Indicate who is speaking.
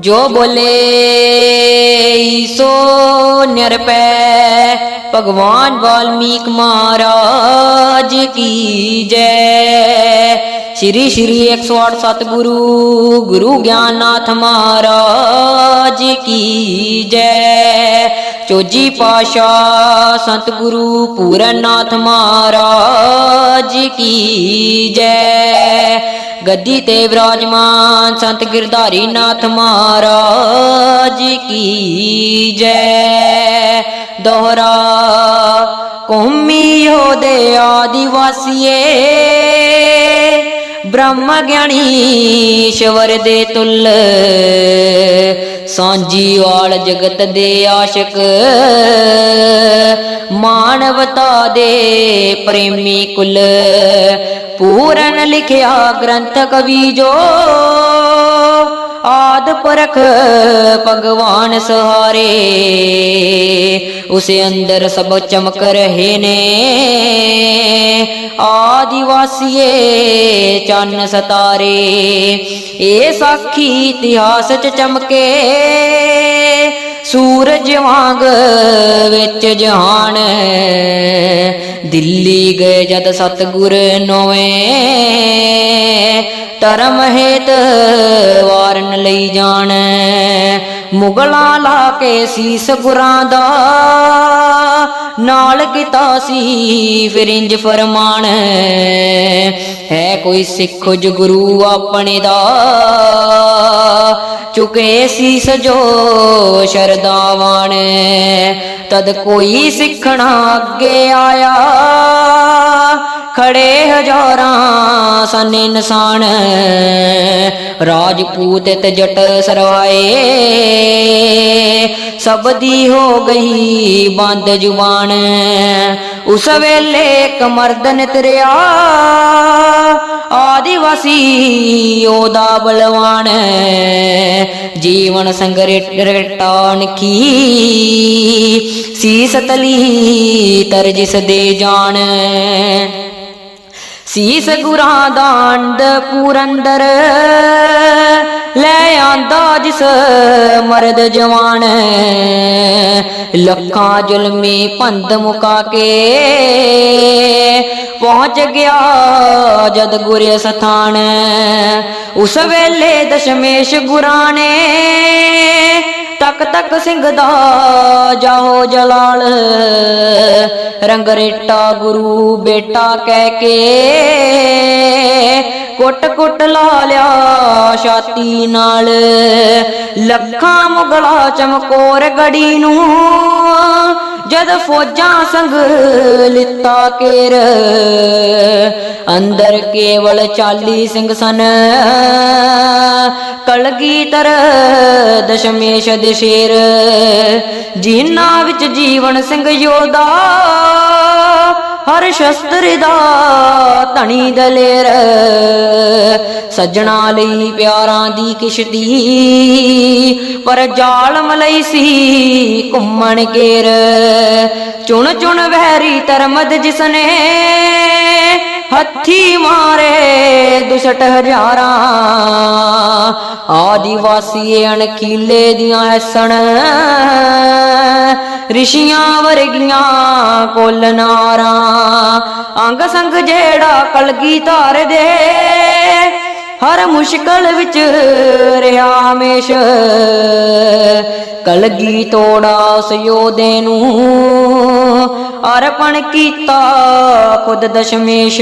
Speaker 1: ਜੋ ਬੋਲੇ ਈਸੋ ਨਿਰਪੈ ਭਗਵਾਨ ਵਾਲਮੀਕ ਮਹਾਰਾਜ ਕੀ ਜੈ। ਸ਼੍ਰੀ ਸ਼੍ਰੀ 108 ਸਤਿਗੁਰੂ ਗੁਰੂ ਗਿਆਨਨਾਥ ਮਹਾਰਾਜ ਕੀ ਜੈ। ਚੋਜੀ ਪਾਸ਼ਾ ਸੰਤ ਗੁਰੂ ਪੂਰਨਨਾਥ ਮਹਾਰਾਜ ਕੀ ਜੈ। ਗੱਦੀ ਤੇ ਵਿਰਾਜਮਾਨ ਸੰਤ ਗਿਰਧਾਰੀ ਨਾਥ ਮਹਾਰਾਜ ਕੀ ਜੈ। ਦੋਹਰਾ ਘੁੰਮੀ ਹੋ ਦੇ ਆദിਵਾਸੀਏ ਬ੍ਰਹਮ ਗਿਆਨੀ ਈਸ਼ਵਰ ਦੇ ਤੁਲ। ਸਾਂਝੀ ਵਾਲ ਜਗਤ ਦੇ ਆਸ਼ਿਕ। ਮਾਨਵਤਾ ਦੇ ਪ੍ਰੇਮੀ ਕੁਲ। ਪੂਰਨ ਲਿਖਿਆ ਗ੍ਰੰਥ ਕਵੀ ਜੋ ਪਰਖ ਭਗਵਾਨ ਸਹਾਰੇ। ਉਸੇ ਅੰਦਰ ਸਭ ਚਮਕ ਰਹੇ ਨੇ। ਆਦੀਵਾਸੀਏ, ਚੰਨ ਸਤਾਰੇ, ਇਹ ਸਾਖੀ ਇਤਿਹਾਸ ਚ ਚਮਕੇ। ਸੂਰਜ ਵਾਂਗ ਵਿੱਚ ਜਹਾਨ। ਦਿੱਲੀ ਗਏ ਜਦ ਸਤਗੁਰ ਨੋਵੇਂ। ਧਰਮ ਹੇਤ ਵਾਰਨ ਲਈ ਜਾਣ। ਮੁਗਲਾਂ ਲਾ ਕੇ ਸੀਸ ਗੁਰਾਂ ਦਾ, ਨਾਲ ਕੀਤਾ ਸੀ ਫਿਰ ਫਰਮਾਨ। ਹੈ ਕੋਈ ਸਿੱਖ ਜੋ ਗੁਰੂ ਆਪਣੇ ਦਾ, ਚੁਕੇ ਸੀਸ ਜੋ ਸ਼ਰਦਾਵਾਨ ਤਦ ਕੋਈ ਸਿੱਖਣਾ ਅੱਗੇ ਆਇਆ। ਖੜੇ ਹਜ਼ਾਰਾਂ ਸਨ ਇਨਸਾਨ। ਰਾਜਪੂਤ ਤੇ ਜਟ ਸਰਵਾਏ। ਸਭ ਦੀ ਹੋ ਗਈ ਬੰਦ ਜ਼ੁਬਾਨ। ਉਸ ਵੇਲੇ ਇੱਕ ਮਰਦ ਨਿਤਰਿਆ। ਆਦੀਵਾਸੀ ਉਹਦਾ ਬਲਵਾਨ। ਜੀਵਨ ਸੰਗਰਟਾਨ ਕੀ ਸੀਸ ਤਲੀ ਤਰ ਦੇ ਜਾਣ ਸੀਸ ਗੁਰਾਂ ਦਾ ਅੰਡ ਪੂਰੰਦਰ। ਲੈ ਆਂਦਾ ਜਿਸ ਮਰਦ ਜਵਾਨ। ਲੱਖਾਂ ਜ਼ੁਲਮੀ ਪੰਧ ਮੁਕਾ ਕੇ ਪਹੁੰਚ ਗਿਆ ਜਦ ਗੁਰੇ ਸਥਾਨ। ਉਸ ਵੇਲੇ ਦਸ਼ਮੇਸ਼ ਗੁਰਾਂ ਨੇ ਤਕ ਤਕ ਸਿੰਘ ਦਾ ਜਾਓ ਜਲਾਲ। ਰੰਗਰੇਟਾ ਗੁਰੂ ਬੇਟਾ ਕਹਿ ਕੇ ਕੁੱਟ ਕੁੱਟ ਲਾ ਲਿਆ ਛਾਤੀ ਨਾਲ। ਲੱਖਾਂ ਮੁਗਲਾ ਚਮਕੌਰ ਗੜੀ ਨੂੰ ਜਦ ਫੌਜਾਂ ਸੰਗ ਲਿੱਤਾ ਕੇਰ ਅੰਦਰ ਕੇਵਲ 40 ਸਿੰਘ ਸਨ। ਕਲਗੀਧਰ ਦਸ਼ਮੇਸ਼ ਦੇ ਸ਼ੇਰ, ਜਿਨ੍ਹਾਂ ਵਿੱਚ ਜੀਵਨ ਸਿੰਘ ਯੋਧਾ ਹਰ ਸ਼ਸਤਰ ਦਾ ਧਣੀ ਦਲੇਰ, ਸੱਜਣਾ ਲਈ ਪਿਆਰਾਂ ਦੀ ਕਿਸ਼ਤੀ, ਪਰ ਜਾਲਮ ਲਈ ਸੀ ਘੁੰਮਣ ਕੇਰ ਚੁਣ ਚੁਣ ਵਹਿਰੀ ਤਰਮਦ ਜਿਸਨੇ ਹੱਥੀ ਮਾਰੇ ਦੁਸਟ ਹਜ਼ਾਰਾਂ। ਆਦੀਵਾਸੀ ਅਣਖੀਲੇ ਦੀਆਂ ਐਸਣ ਰਿਸ਼ੀਆਂ ਵਰਗੀਆਂ ਕੋਲਨਾਰਾਂ ਅੰਗ ਸੰਗ ਜਿਹੜਾ ਕਲਗੀ ਧਾਰ ਦੇ, ਹਰ ਮੁਸ਼ਕਲ ਵਿੱਚ ਰਿਹਾ ਹਮੇਸ਼। ਕਲਗੀ ਤੋੜਾ ਉਸ ਯੋਧੇ ਨੂੰ ਅਰਪਣ ਕੀਤਾ ਖੁਦ ਦਸ਼ਮੇਸ਼।